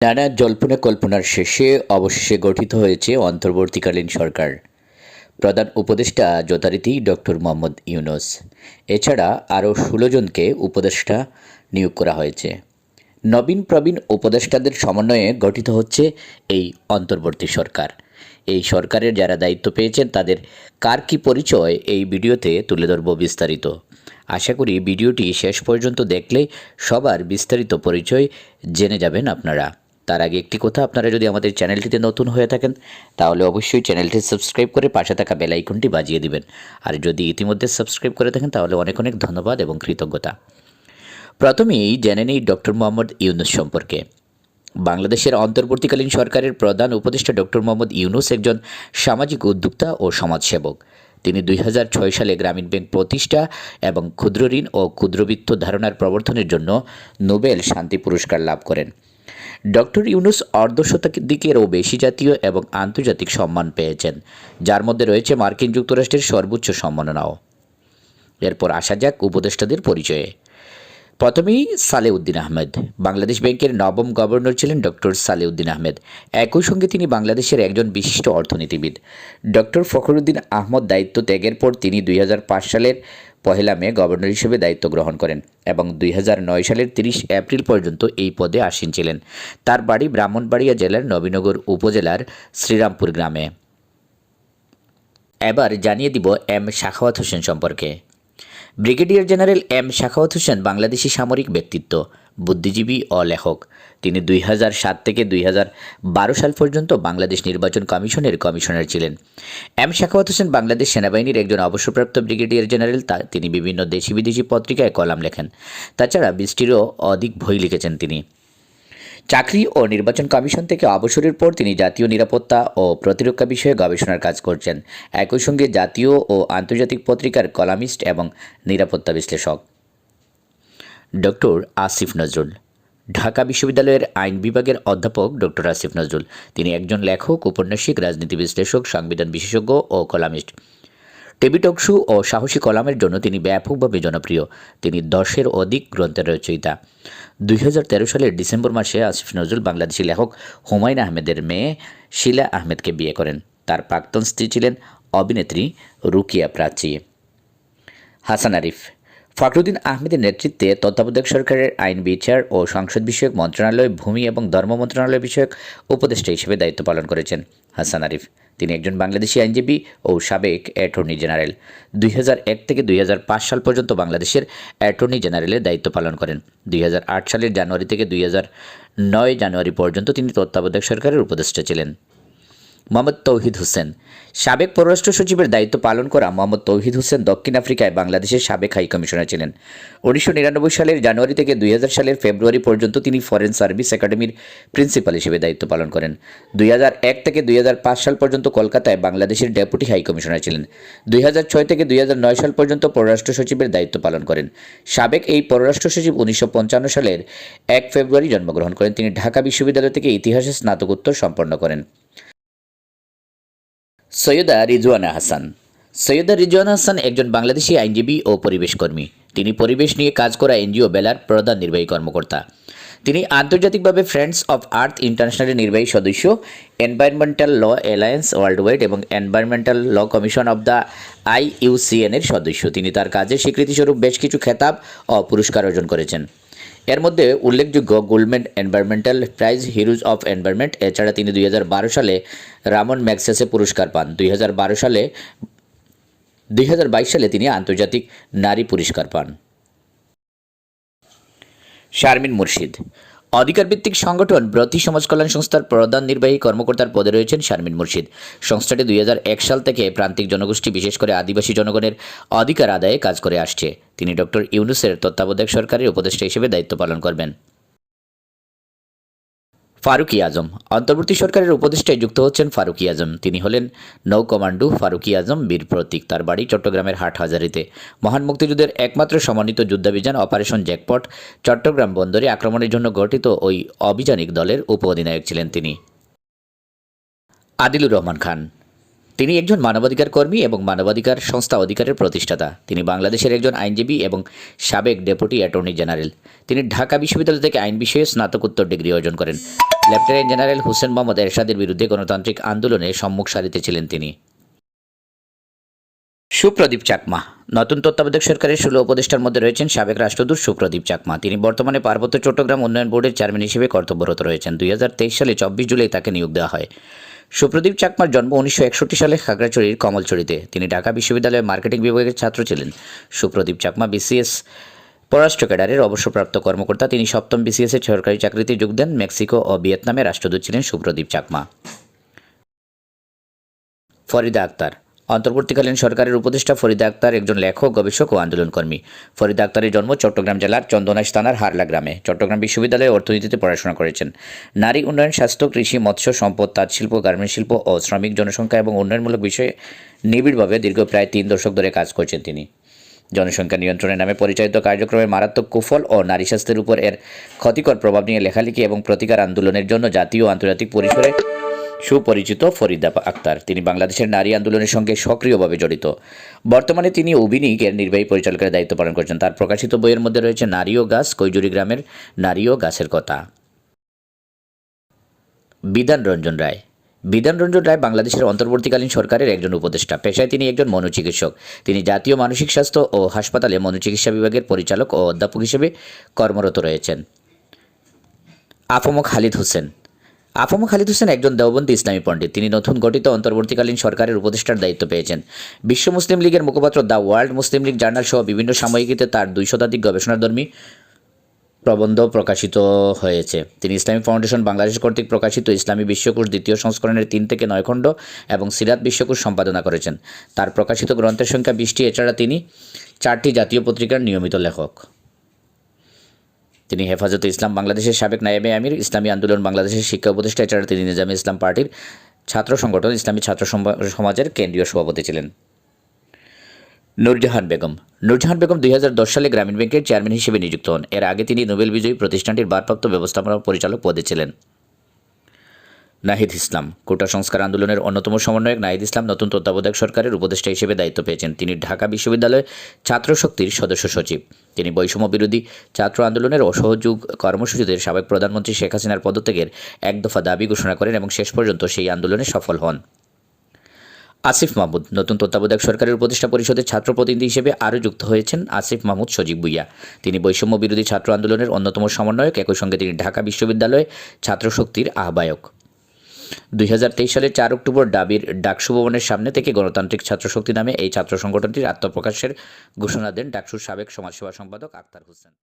নানা জল্পনা কল্পনার শেষে অবশেষে গঠিত হয়েছে অন্তর্বর্তীকালীন সরকার। প্রধান উপদেষ্টা যথারীতি ডক্টর মোহাম্মদ ইউনুস। এছাড়া আরও ষোলো জনকে উপদেষ্টা নিয়োগ করা হয়েছে। নবীন প্রবীণ উপদেষ্টাদের সমন্বয়ে গঠিত হচ্ছে এই অন্তর্বর্তী সরকার। এই সরকারের যারা দায়িত্ব পেয়েছেন, তাদের কার কী পরিচয় এই ভিডিওতে তুলে ধরব বিস্তারিত। আশা করি ভিডিওটি শেষ পর্যন্ত দেখলে সবার বিস্তারিত পরিচয় জেনে যাবেন আপনারা। তার আগে একটি কথা, আপনারা যদি আমাদের চ্যানেলটিতে নতুন হয়ে থাকেন, তাহলে অবশ্যই চ্যানেলটি সাবস্ক্রাইব করে পাশে থাকা বেল আইকনটি বাজিয়ে দিবেন। আর যদি ইতিমধ্যে সাবস্ক্রাইব করে থাকেন, তাহলে অনেক অনেক ধন্যবাদ এবং কৃতজ্ঞতা। প্রথমেই জেনে নেই ডক্টর মোহাম্মদ ইউনুস সম্পর্কে। বাংলাদেশের অন্তর্বর্তীকালীন সরকারের প্রধান উপদেষ্টা ডক্টর মোহাম্মদ ইউনুস একজন সামাজিক উদ্যোক্তা ও সমাজসেবক। তিনি দুই হাজার ছয় সালে গ্রামীণ ব্যাংক প্রতিষ্ঠা এবং ক্ষুদ্র ঋণ ও ক্ষুদ্রবিত্ত ধারণার প্রবর্তনের জন্য নোবেল শান্তি পুরস্কার লাভ করেন। ডক্টর ইউনুস অর্ধশতাধিকেরও বেশি জাতীয় এবং আন্তর্জাতিক সম্মান পেয়েছেন, যার মধ্যে রয়েছে মার্কিন যুক্তরাষ্ট্রের সর্বোচ্চ সম্মাননাও। এরপর আসা যাক উপদেষ্টাদের পরিচয়ে। প্রথমেই সালেউদ্দিন আহমেদ। বাংলাদেশ ব্যাংকের নবম গভর্নর ছিলেন ডক্টর সালেউদ্দিন আহমেদ। একই সঙ্গে তিনি বাংলাদেশের একজন বিশিষ্ট অর্থনীতিবিদ। ডক্টর ফখরুদ্দিন আহমদ দায়িত্ব ত্যাগের পর তিনি দুই হাজার পাঁচ সালের পহেলা মে গভর্নর হিসেবে দায়িত্ব গ্রহণ করেন এবং দুই হাজার নয় সালের তিরিশ এপ্রিল পর্যন্ত এই পদে আসীন ছিলেন। তার বাড়ি ব্রাহ্মণবাড়িয়া জেলার নবীনগর উপজেলার শ্রীরামপুর গ্রামে। এবার জানিয়ে দিব এম শাখাওয়াত হোসেন সম্পর্কে। Brigadier general M Shakhawat Hossain Bangladeshi সামরিক ব্যক্তিত্ব। বুদ্ধিজীবী ও লেখক। তিনি দুই সাত থেকে দুই সাল পর্যন্ত বাংলাদেশ নির্বাচন কমিশনের কমিশনার ছিলেন। এম শাখাওয়াত হোসেন বাংলাদেশ সেনাবাহিনীর একজন অবসরপ্রাপ্ত ব্রিগেডিয়ার জেনারেল, তা তিনি বিভিন্ন দেশি বিদেশি পত্রিকায় কলাম লেখেন। তাছাড়া বৃষ্টিরও অধিক বই লিখেছেন তিনি। চাকরি ও নির্বাচন কমিশন থেকে অবসরের পর তিনি জাতীয় নিরাপত্তা ও প্রতিরক্ষা বিষয়ে গবেষণার কাজ করছেন। একই সঙ্গে জাতীয় ও আন্তর্জাতিক পত্রিকার কলামিস্ট এবং নিরাপত্তা বিশ্লেষক। ডক্টর আসিফ নজরুল। ঢাকা বিশ্ববিদ্যালয়ের আইন বিভাগের অধ্যাপক ডক্টর আসিফ নজরুল। তিনি একজন লেখক, উপন্যাসিক, রাজনীতি বিশ্লেষক, সংবিধান বিশেষজ্ঞ ও কলামিস্ট। টিভি টকশু ও সাহসী কলামের জন্য তিনি ব্যাপকভাবে জনপ্রিয়। তিনি দশের অধিক গ্রন্থের রচয়িতা। দুই হাজার তেরো সালের ডিসেম্বর মাসে আসিফ নজরুল বাংলাদেশি লেখক হুমায়ুন আহমেদের মেয়ে শিলা আহমেদকে বিয়ে করেন। তার প্রাক্তন স্ত্রী ছিলেন অভিনেত্রী রুকিয়া প্রাচী হাসান আরিফ। ফখরুদ্দিন আহমেদের নেতৃত্বে তত্ত্বাবধায়ক সরকারের আইন বিচার ও সংসদ বিষয়ক মন্ত্রণালয়, ভূমি এবং ধর্ম মন্ত্রণালয় বিষয়ক উপদেষ্টা হিসেবে দায়িত্ব পালন করেছেন হাসান আরিফ। তিনি একজন বাংলাদেশি আইনজীবী ও সাবেক অ্যাটর্নি জেনারেল। দুই থেকে দুই হাজার পাঁচ সাল পর্যন্ত বাংলাদেশের অ্যাটর্নি জেনারেলের দায়িত্ব পালন করেন। দুই হাজার আট সালের জানুয়ারি থেকে দুই নয় জানুয়ারি পর্যন্ত তিনি তত্ত্বাবধায়ক সরকারের উপদেষ্টা ছিলেন। মোহাম্মদ তৌহিদ হোসেন। সাবেক পররাষ্ট্র সচিবের দায়িত্ব পালন করা মোহাম্মদ তৌহিদ হোসেন দক্ষিণ আফ্রিকায় বাংলাদেশের সাবেক হাই কমিশনার ছিলেন। উনিশশো নিরানব্বই সালের জানুয়ারি থেকে দুই হাজার সালের ফেব্রুয়ারি পর্যন্ত তিনি ফরেন সার্ভিস একাডেমির প্রিন্সিপাল হিসেবে দায়িত্ব পালন করেন। দুই থেকে দুই হাজার পাঁচ সাল পর্যন্ত কলকাতায় বাংলাদেশের ডেপুটি হাই কমিশনার ছিলেন। দুই থেকে দুই হাজার নয় সাল পর্যন্ত পররাষ্ট্র সচিবের দায়িত্ব পালন করেন। সাবেক এই পররাষ্ট্র সচিব উনিশশো পঞ্চান্ন সালের এক ফেব্রুয়ারি জন্মগ্রহণ করেন। তিনি ঢাকা বিশ্ববিদ্যালয় থেকে ইতিহাসে স্নাতকোত্তর সম্পন্ন করেন। সৈয়দা রিজওয়ানা হাসান। সৈয়দা রিজওয়ানা হাসান একজন বাংলাদেশি আইনজীবী ও পরিবেশকর্মী তিনি পরিবেশ নিয়ে কাজ করা এনজিও বেলার প্রধান নির্বাহী কর্মকর্তা। তিনি আন্তর্জাতিকভাবে ফ্রেন্ডস অফ আর্থ ইন্টারন্যাশনালের নির্বাহী সদস্য, environmental law alliance worldwide এবং environmental law commission of the IUCN এর সদস্য। তিনি তার কাজের স্বীকৃতিস্বরূপ বেশ কিছু খেতাব ও পুরস্কার অর্জন করেছেন। এর মধ্যে উল্লেখযোগ্য Goldman environmental prize heroes of environment, এছাড়া তিনি দুই হাজার বারো সালে রামন ম্যাক্সেসে পুরস্কার পান। দুই হাজার বারো সালে, দুই হাজার বাইশ সালে তিনি আন্তর্জাতিক নারী পুরস্কার পান। শারমিন মুর্শিদ অধিকারভিত্তিক সংগঠন ব্রতী সমাজ কল্যাণ সংস্থার প্রধান নির্বাহী কর্মকর্তার পদে রয়েছেন শারমিন মুর্শিদ। সংস্থাটি দুই হাজার এক সাল থেকে প্রান্তিক জনগোষ্ঠী, বিশেষ করে আদিবাসী জনগণের অধিকার আদায়ে কাজ করে আসছে। তিনি ডক্টর ইউনুসের তত্ত্বাবধায়ক সরকারের উপদেষ্টা হিসেবে দায়িত্ব পালন করবেন। ফারুকি আজম। অন্তর্বর্তী সরকারের উপদেষ্টায় যুক্ত হচ্ছেন ফারুকি আজম। তিনি হলেন নৌ কমান্ডু ফারুকি আজম বীর প্রতীক। তার বাড়ি চট্টগ্রামের হাটহাজারিতে। মহান মুক্তিযুদ্ধের একমাত্র সমন্বিত যুদ্ধাভিযান অপারেশন জ্যাকপট চট্টগ্রাম বন্দরে আক্রমণের জন্য গঠিত ওই অভিযানিক দলের উপ অধিনায়ক ছিলেন তিনি। আদিলুর রহমান খান। তিনি একজন মানবাধিকার কর্মী এবং মানবাধিকার সংস্থা অধিকারের প্রতিষ্ঠাতা। তিনি বাংলাদেশের একজন আইনজীবী এবং সাবেক ডেপুটি অ্যাটর্নি জেনারেল। তিনি ঢাকা বিশ্ববিদ্যালয় থেকে আইন বিষয়ে স্নাতকোত্তর ডিগ্রি অর্জন করেন। লেফটেন্যান্ট জেনারেল হুসেন মোহাম্মদ এরশাদের বিরুদ্ধে গণতান্ত্রিক আন্দোলনে সম্মুখ সারিতে ছিলেন তিনি। সুপ্রদীপ চাকমা। নতুন তত্ত্বাবধায়ক সরকারের ষোলো উপদেষ্টার মধ্যে রয়েছেন সাবেক রাষ্ট্রদূত সুপ্রদীপ চাকমা। তিনি বর্তমানে পার্বত্য চট্টগ্রাম উন্নয়ন বোর্ডের চেয়ারম্যান হিসেবে কর্তব্যরত রয়েছেন। দুই হাজার তেইশ সালে চব্বিশ জুলাই তাকে নিয়োগ দেওয়া হয়। সুপ্রদীপ চাকমার জন্ম উনিশশো একষট্টি সালে খাগড়াছড়ির কমলচড়িতে তিনি ঢাকা বিশ্ববিদ্যালয়ের মার্কেটিং বিভাগের ছাত্র ছিলেন। সুপ্রদীপ চাকমা বিসিএস পররাষ্ট্র ক্যাডারের অবসরপ্রাপ্ত কর্মকর্তা। তিনি সপ্তম বিসিএসের সরকারি চাকরিতে যোগ দেন। মেক্সিকো ও ভিয়েতনামে রাষ্ট্রদূত ছিলেন সুপ্রদীপ চাকমা। ফরিদা আক্তার অন্তর্বর্তীকালীন সরকারের উপদেষ্টা ফরিদা আক্তার একজন লেখক, গবেষক ও আন্দোলনকর্মী। ফরিদা আক্তারের জন্ম চট্টগ্রাম জেলার চন্দনাইশ থানার হারলা গ্রামে। চট্টগ্রাম বিশ্ববিদ্যালয়ে অর্থনীতিতে পড়াশোনা করেছেন। নারী উন্নয়ন, স্বাস্থ্য, কৃষি, মৎস্য সম্পদ তাঁত শিল্প গার্মেন্ট শিল্প ও শ্রমিক জনসংখ্যা এবং উন্নয়নমূলক বিষয়ে নিবিড়ভাবে দীর্ঘ প্রায় তিন দশক ধরে কাজ করছেন তিনি। জনসংখ্যা নিয়ন্ত্রণের নামে পরিচালিত কার্যক্রমের মারাত্মক কুফল ও নারী স্বাস্থ্যের উপর এর ক্ষতিকর প্রভাব নিয়ে লেখালেখি এবং প্রতিকার আন্দোলনের জন্য জাতীয় আন্তর্জাতিক পরিসরে সুপরিচিত ফরিদা আক্তার। তিনি বাংলাদেশের নারী আন্দোলনের সঙ্গে সক্রিয়ভাবে জড়িত। বর্তমানে তিনি অভিনীকের নির্বাহী পরিচালকের দায়িত্ব পালন করছেন। তার প্রকাশিত বইয়ের মধ্যে রয়েছে নারী ও গাছ, কৈজুরি গ্রামের নারী ও গাছের কথা। বিধান রঞ্জন রায়। বিধান রঞ্জন রায় বাংলাদেশের অন্তর্বর্তীকালীন সরকারের একজন উপদেষ্টা। পেশায় তিনি একজন মনোচিকিৎসক। তিনি জাতীয় মানসিক স্বাস্থ্য ও হাসপাতালে মনোচিকিৎসা বিভাগের পরিচালক ও অধ্যাপক হিসেবে কর্মরত রয়েছেন। আফম খালিদ হোসেন। আফম খালিদ হোসেন একজন দেওবন্দি ইসলামী পণ্ডিত। তিনি নতুন গঠিত অন্তর্বর্তীকালীন সরকারের উপদেষ্টার দায়িত্ব পেয়েছেন। বিশ্ব মুসলিম লীগের মুখপাত্র the world Muslim league journal সহ বিভিন্ন সাময়িকীতে তার দুই শতাধিক গবেষণাধর্মী প্রবন্ধ প্রকাশিত হয়েছে। তিনি ইসলামী ফাউন্ডেশন বাংলাদেশ কর্তৃক প্রকাশিত ইসলামী বিশ্বকোষ দ্বিতীয় সংস্করণের তিন থেকে নয় খণ্ড এবং সিরাত বিশ্বকোষ সম্পাদনা করেছেন। তার প্রকাশিত গ্রন্থের সংখ্যা বিশটি, এছাড়া তিনি চারটি জাতীয় পত্রিকার নিয়মিত লেখক। তিনি হেফাজতে ইসলাম বাংলাদেশের সাবেক নায়েবে আমির, ইসলামী আন্দোলন বাংলাদেশের শিক্ষা উপদেষ্টা এছাড়া তিনি নিজামে ইসলাম পার্টির ছাত্র সংগঠন, ইসলামী ছাত্র সমাজের কেন্দ্রীয় সভাপতি ছিলেন। নুরজাহান বেগম। নুরজাহান বেগম দুই হাজার দশ সালে গ্রামীণ ব্যাংকের চেয়ারম্যান হিসেবে নিযুক্ত হন। এর আগে তিনি নোবেল বিজয়ী প্রতিষ্ঠানটির ভারপ্রাপ্ত ব্যবস্থাপনা পরিচালক পদে ছিলেন। নাহিদ ইসলাম। কোটা সংস্কার আন্দোলনের অন্যতম সমন্বয়ক নাহিদ ইসলাম নতুন তত্ত্বাবধায়ক সরকারের উপদেষ্টা হিসেবে দায়িত্ব পেয়েছেন। তিনি ঢাকা বিশ্ববিদ্যালয়ের ছাত্র শক্তির সদস্য সচিব। তিনি বৈষম্য বিরোধী ছাত্র আন্দোলনের অসহযোগ কর্মসূচিতে সাবেক প্রধানমন্ত্রী শেখ হাসিনার পদত্যাগের এক দফা দাবি ঘোষণা করেন এবং শেষ পর্যন্ত সেই আন্দোলনে সফল হন। আসিফ মাহমুদ নতুন তত্ত্বাবধায়ক সরকারের উপদেষ্টা পরিষদের ছাত্র প্রতিনিধি হিসেবে আরও যুক্ত হয়েছেন আসিফ মাহমুদ সজীব ভুইয়া। তিনি বৈষম্য বিরোধী ছাত্র আন্দোলনের অন্যতম সমন্বয়ক। একই সঙ্গে তিনি ঢাকা বিশ্ববিদ্যালয়ে ছাত্র শক্তির আহ্বায়ক। দুই হাজার তেইশ সালের চার অক্টোবর ডাবির ডাকসু ভবনের সামনে থেকে গণতান্ত্রিক ছাত্রশক্তি নামে এই ছাত্র সংগঠনটির আত্মপ্রকাশের ঘোষণা দেন ডাকসুর সাবেক সমাজসেবা সম্পাদক আক্তার হোসেন।